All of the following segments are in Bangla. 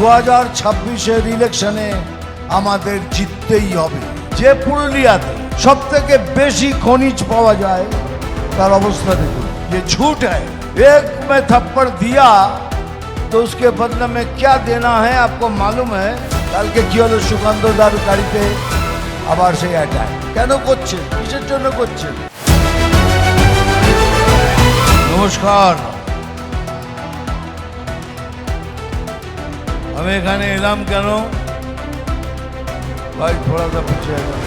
দু হাজার ছাব্বিশের ইলেকশনে আমাদের জিততেই হবে। যে পুরুলিয়াতে সব থেকে বেশি খনিজ পাওয়া যায়, তার অবস্থা দেখুন। যে ঝুট হয়, এক মে थप्पड़ দিয়া, তো उसके बदले में क्या देना है आपको मालूम है কালকে কি হলো সুকান্ত দার গাড়িতে? আবার সেই অ্যাটাক কেন করছেন? কিসের জন্য করছেন? নমস্কার। আমি এখানে এলাম কেন? ভাই থোড়া পিছিয়ে এলাম।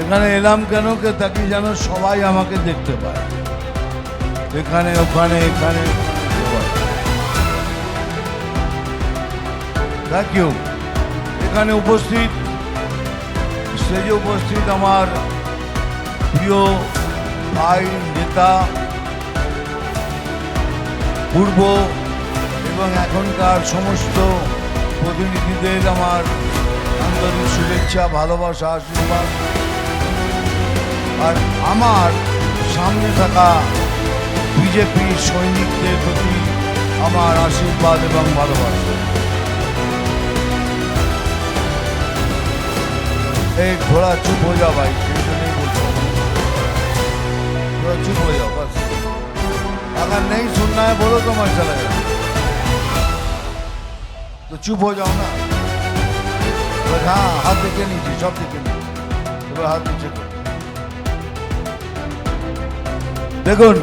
এখানে এলাম কেন? কে তাকে যেন সবাই আমাকে দেখতে পায়। এখানে, ওখানে, এখানে এখানে উপস্থিত, স্টেজে উপস্থিত আমার প্রিয় ভাই, নেতা, পূর্ব এবং এখনকার সমস্ত প্রতিনিধিদের আমার আন্তরিক শুভেচ্ছা ভালোবাসা আশীর্বাদ আর আমার সামনে থাকা বিজেপি সৈনিকদের প্রতি আমার আশীর্বাদ এবং ভালোবাসা এই ঘোড়া চুপ হয়ে যাও ভাই সেই জন্যই বলছো थोड़ा चुप हो जाओ बस अगर नहीं सुनना है बोलो तो मैं चला जाओ तो चुप हो जाओ ना बस हाँ हाथ देखे नीचे सब देखे नीचे এবার হাত নিচে করো। দেখুন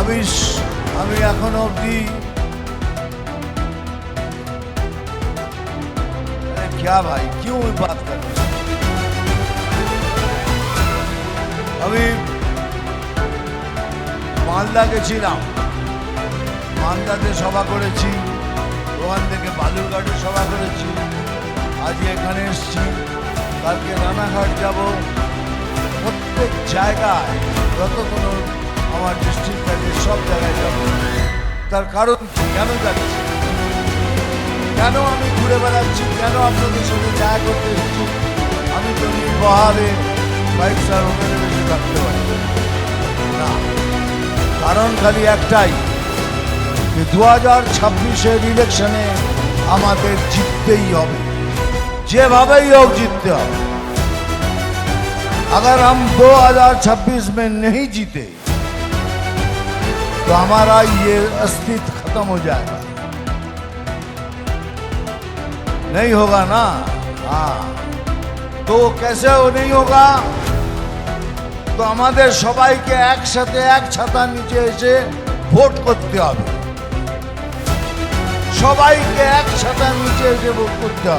আমি স- আমি এখনো অবধি अरे क्या भाई क्यों बात कर रहे हो? আমি মালদা গেছিলাম মালদাতে সভা করেছি ওখান থেকে বালুরঘাটে সভা করেছি। আজ এখানে এসছি। কালকে রানাঘাট যাব। প্রত্যেক জায়গায়, যত কোনো আমার ডিস্ট্রিক্ট আছে, সব জায়গায় যাব। তার কারণ কি? কেন যাচ্ছি? কেন আমি ঘুরে বেড়াচ্ছি? কেন আপনাদের সাথে দেখা করতে এসেছি? আমি তো নির্বহারে বাইক স্যার ওখানে বেশি থাকতে পারি না। কারণ খালি একটাই দু হাজার ছাব্বিশের ইলেকশনে আমাদের জিততেই হবে যেভাবেই হোক জিততে হবে अगर हम 2026 में नहीं जीते तो हमारा ये अस्तित्व खत्म हो जाएगा नहीं होगा ना हाँ তো कैसे ও नहीं होगा তো আমাদের সবাইকে একসাথে এক ছাতার নিচে এসে ভোট করতে হবে सबाई के एक छता नीचे से वो कूदता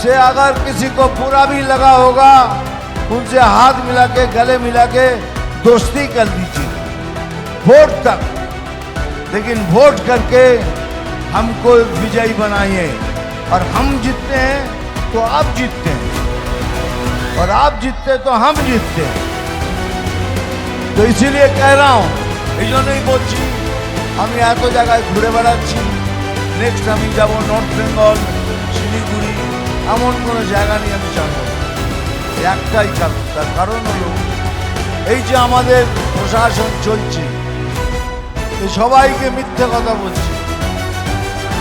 से अगर किसी को बुरा भी लगा होगा उनसे हाथ मिला के गले मिला के दोस्ती कर लीजिए वोट तक लेकिन वोट करके हमको विजयी बनाइए। और हम जीतते हैं तो आप जीतते हैं। और आप जीतते तो हम जीतते हैं। तो इसीलिए कह रहा हूँ नहीं बहुत चीज़ আমি এত জায়গায় ঘুরে বেড়াচ্ছি। নেক্সট আমি যাব নর্থ বেঙ্গল শিলিগুড়ি। এমন কোনো জায়গা নিয়ে আমি না। একটাই কারণ। তার কারণ হলো, এই যে আমাদের প্রশাসন চলছে এই সবাইকে মিথ্যে কথা বলছে।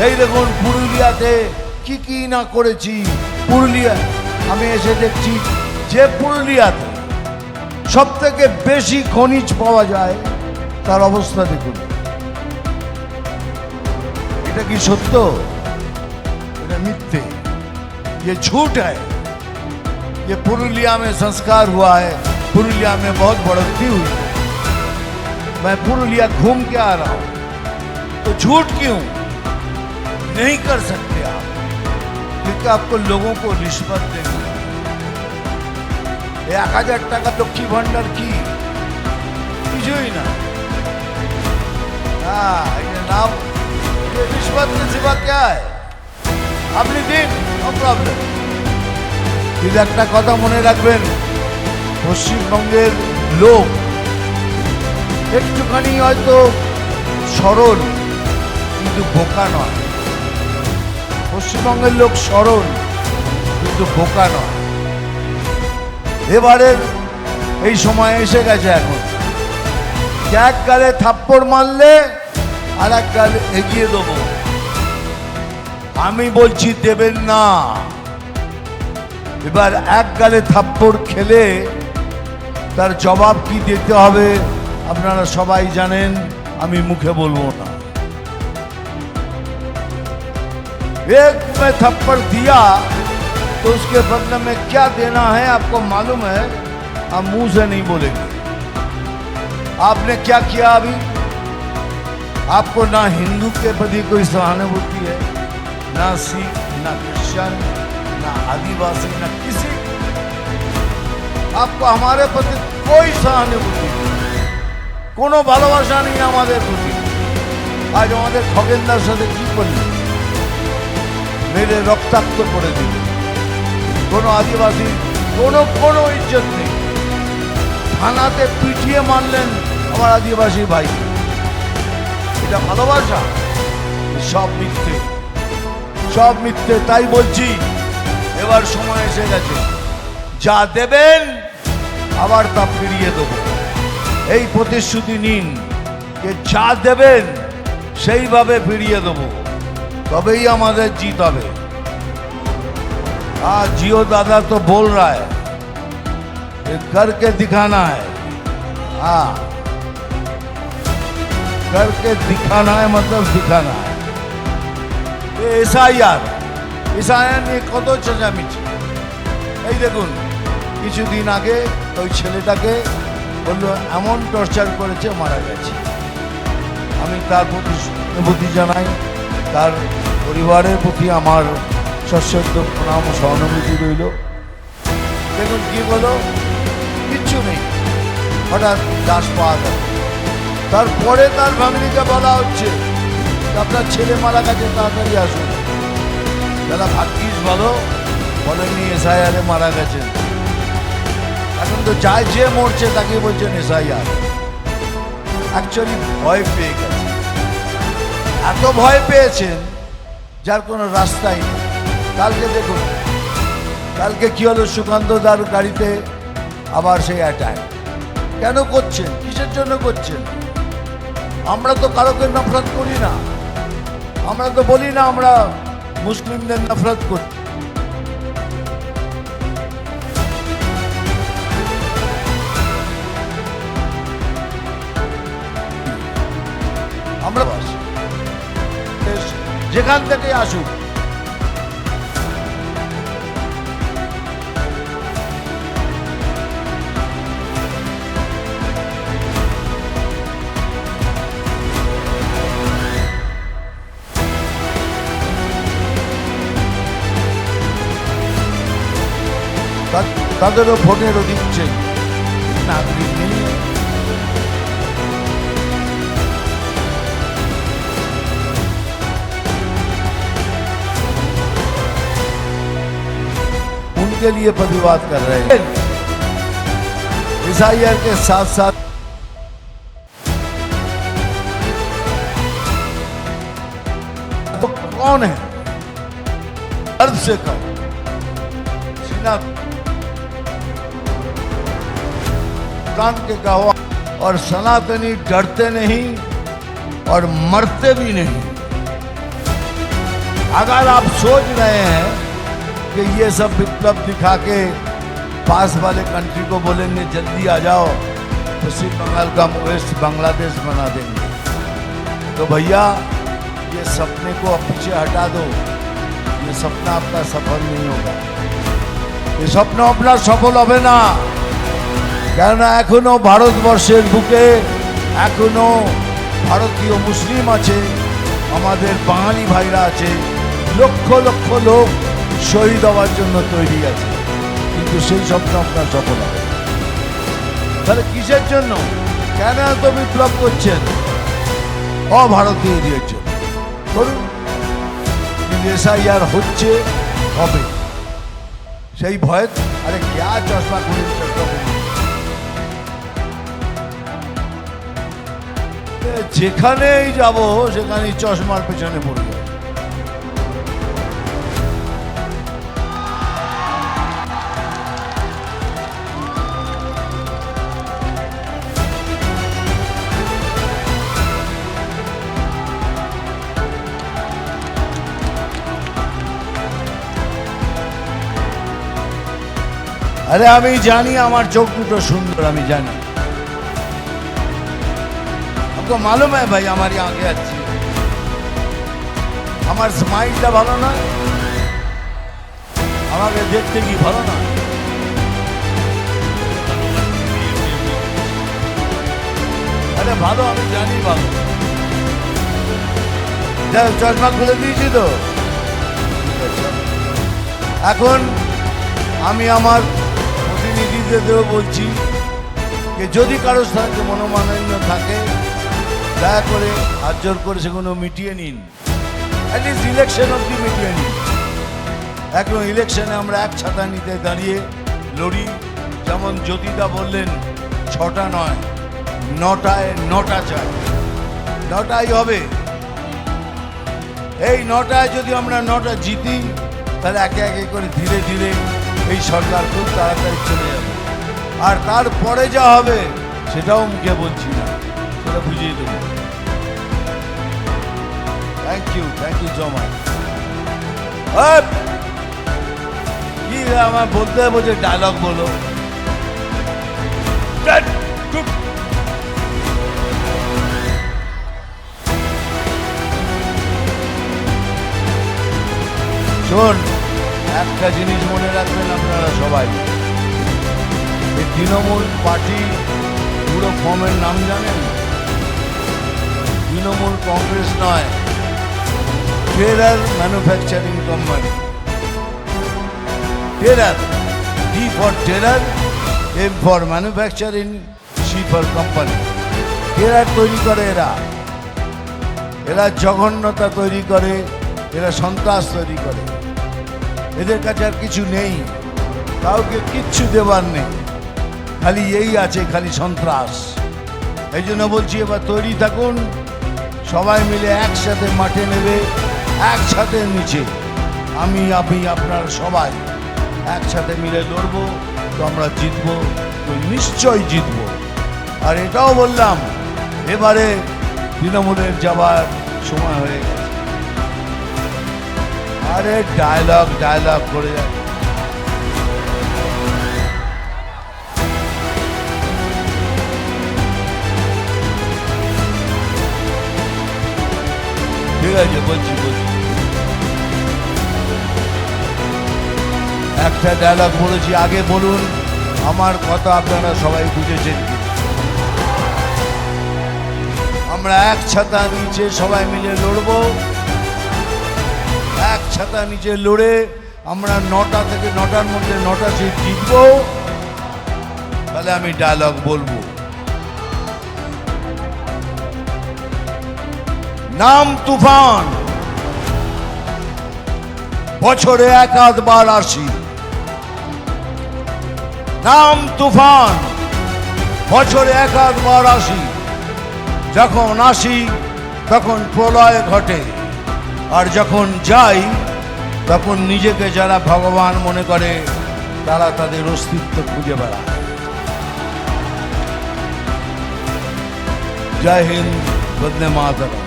এই দেখুন, পুরুলিয়াতে কি কি না করেছি। পুরুলিয়া, আমি এসে দেখছি যে পুরুলিয়াতে সব থেকে বেশি খনিজ পাওয়া যায়, তার অবস্থা দেখুন। এটা কি সত্য এটা মিথ্যে ये झूठ है ये पुरुलिया में संस्कार हुआ है पुरुलिया में बहुत बढ़ोतरी हुई है मैं पुरुलिया घूम के आ रहा हूं तो झूठ क्यों नहीं कर सकते आप क्योंकि आपको लोगों को रिश्वत देनी है এক হাজার টাকা লক্ষ্মী ভান্ডার কি কিছুই না হ্যাঁ এটা নাম ये रिश्वत के सिवा क्या है আপনি দিন নো প্রবলেম কিন্তু একটা কথা মনে রাখবেন পশ্চিমবঙ্গের লোক একটুখানি হয়তো সরল কিন্তু বোকা নয় পশ্চিমবঙ্গের লোক সরল কিন্তু বোকা নয় এবারের এই সময় এসে গেছে এখন এক গালে থাপ্পড় মারলে আর এক গাল এগিয়ে দেবো আমি বলছি দেবেন না এবার এক গালে থাপ্পড় খেলে তার জবাব কি দিতে হবে আপনারা সবাই জানেন আমি মুখে বলবো না एक में थप्पड़ दिया तो उसके बदले में क्या देना है आपको मालूम है हम मुंह से नहीं बोलेंगे आपने क्या किया अभी आपको ना हिंदू के प्रति कोई सहानुभूति है ना सिख ना क्रिश्चियन ना आदिवासी ना किसी आपको हमारे प्रति कोई सहानुभूति नहीं কোনো ভালোবাসা নেই আমাদের প্রতি আজ আমাদের খগেনদার সাথে কি করলি মেরে রক্তাক্ত করে দিল কোনো আদিবাসী কোনো কোনো ইজ্জত নেই থানাতে পিটিয়ে মারলেন আমার আদিবাসী ভাই এটা ভালোবাসা সব মিথ্যে সব মিথ্যে তাই বলছি এবার সময় এসে গেছে যা দেবেন আবার তা ফিরিয়ে দেবো এই প্রতিশ্রুতি নিন যে যা দেবেন সেইভাবে ফিরিয়ে দেবো তবেই আমাদের जीत হবে आज जियो दादा तो बोल रहा है ये करके दिखाना है हाँ करके दिखाना है मतलब दिखाना है ये এসআইআর এসআইআর নিয়ে কত চেঁচামেচি এই দেখুন কিছুদিন আগে ওই ছেলেটাকে বললো এমন টর্চার করেছে মারা গেছে আমি তার প্রতি সহানুভূতি জানাই তার পরিবারের প্রতি আমার সশ্রদ্ধ প্রণাম ও সহানুভূতি রইল দেখুন কি বলো কিচ্ছু নেই হঠাৎ লাশ পাওয়া গেল তারপরে তার ফ্যামিলিকে বলা হচ্ছে আপনার ছেলে মারা গেছে, তাড়াতাড়ি আসুন। দাদা ভাগ্যিস বলো, বলেনি এসআইআরে মারা গেছেন এখন তো যাই যে মরছে, তাকে বলছেন এসআইআর। অ্যাকচুয়ালি ভয় পেয়ে গেছে। এত ভয় পেয়েছেন, যার কোনো রাস্তাই নেই। কালকে দেখুন, কালকে কী হলো সুকান্ত দার গাড়িতে আবার সেই অ্যাটাক কেন করছেন? কিসের জন্য করছেন? আমরা তো কারোকে নফরত করি না। আমরা তো বলি না আমরা মুসলিমদের নফরত করি। আমরা যেখান থেকে আসুক। তাদেরও ভোটের অধিক চাই নাগরিক নেই उनके लिए प्रतिवाद कर रहे हैं ईसाइयर के साथ साथ तो कौन है अर्थ से कहो सीना कान के कहो और सनातनी डरते नहीं और मरते भी नहीं अगर आप सोच रहे हैं कि ये सब विप्लव दिखा के पास वाले कंट्री को बोलेंगे जल्दी आ जाओ पश्चिम बंगाल का वेस्ट बांग्लादेश बना देंगे तो भैया ये सपने को अब पीछे हटा दो ये सपना आपका सफल नहीं होगा ये স্বপ্ন আপনার সফল হবে না কেননা এখনও ভারতবর্ষের বুকে এখনও ভারতীয় মুসলিম আছে, আমাদের বাঙালি ভাইরা আছে, লক্ষ লক্ষ লোক শহীদ হওয়ার জন্য তৈরি আছে। কিন্তু সেই স্বপ্ন আপনার সফল হবে তাহলে কিসের জন্য? কেন এত বিপ্লব করছেন? অভারতীয়দের জন্য। করুন কিন্তু এসআইআর হচ্ছে হবে সেই ভয়ে আরে ক্যা চশমা খুলে যেখানেই যাব, সেখানেই চশমার পেছনে পড়ে আরে আমি জানি আমার চোখ দুটো সুন্দর, আমি জানি। हमको मालूम है भाई हमारी आंखें अच्छी हैं। আমার স্মাইলটা ভালো নয় আমাকে দেখতে কি ভালো না আরে ভালো আমি জানি ভালো যাই হোক, চশমা খুলে দিয়েছি তো ঠিক আছে। এখন আমি আমার প্রতিনিধিদেরও বলছি যে যদি কারো সাথে মনোমালিন্য থাকে দয়া করে হাত জোর করে সেগুলো মিটিয়ে নিন। ইলেকশন অব্দি মিটিয়ে নিন। এখন ইলেকশনে আমরা এক ছাতা নিতে দাঁড়িয়ে লড়ি। যেমন জ্যোতিদা বললেন, ছটা নয়, নটায় নটা চাই নটাই হবে। এই নটায় যদি আমরা নটা জিতি, তাহলে একে একে করে ধীরে ধীরে এই সরকার খুব তাড়াতাড়ি চলে যাবে। আর তারপরে যা হবে, সেটাও মুখে বলছি না। সেটা বুঝিয়ে দেবো। Thank you thank you so much কি আমার বলতে হবে যে ডায়লগ বলো? শোন একটা জিনিস মনে রাখবেন আপনারা সবাই। তৃণমূল পার্টি পুরো ফর্মের নাম জানেন? তৃণমূল কংগ্রেস নয়। Terror manufacturing company terror D for terror M for manufacturing C for company terror তৈরি করে এরা। এরা জঘন্যতা তৈরি করে, এরা সন্ত্রাস তৈরি করে। এদের কাছে আর কিছু নেই। কাউকে কিচ্ছু দেবার নেই। খালি এই আছে, খালি সন্ত্রাস। এই জন্য বলছি, এবার তৈরি থাকুন। সবাই মিলে একসাথে মাঠে নেবে, একসাথে নিচে। আমি, আপনি, আপনার সবাই একসাথে মিলে লড়বো, তো আমরা জিতবো, তো নিশ্চয় জিতবো। আর এটাও বললাম, এবারে তৃণমূলের যাবার সময় হয়ে গেছে। আরে ডায়লগ ডায়লগ করে যায় ঠিক আছে একটা ডায়লগ বলেছি, আগে বলুন, আমার কথা আপনারা সবাই বুঝেছেন আমরা এক ছাতা নিচে সবাই মিলে লড়বো। এক ছাতা নিচে লড়ে আমরা নটা থেকে নটার মধ্যে নটা সিট জিতবো। তাহলে আমি ডায়লগ বলব। নাম তুফান। বছরে এক আধবার আসি। নাম তুফান। বছরে এক আধবার আসি। যখন আসি, তখন প্রলয় ঘটে। আর যখন যাই, তখন নিজেকে যারা ভগবান মনে করে, তারা তাদের অস্তিত্ব খুঁজে বেড়ায়। জয় হিন্দ, বন্দে মাতরম।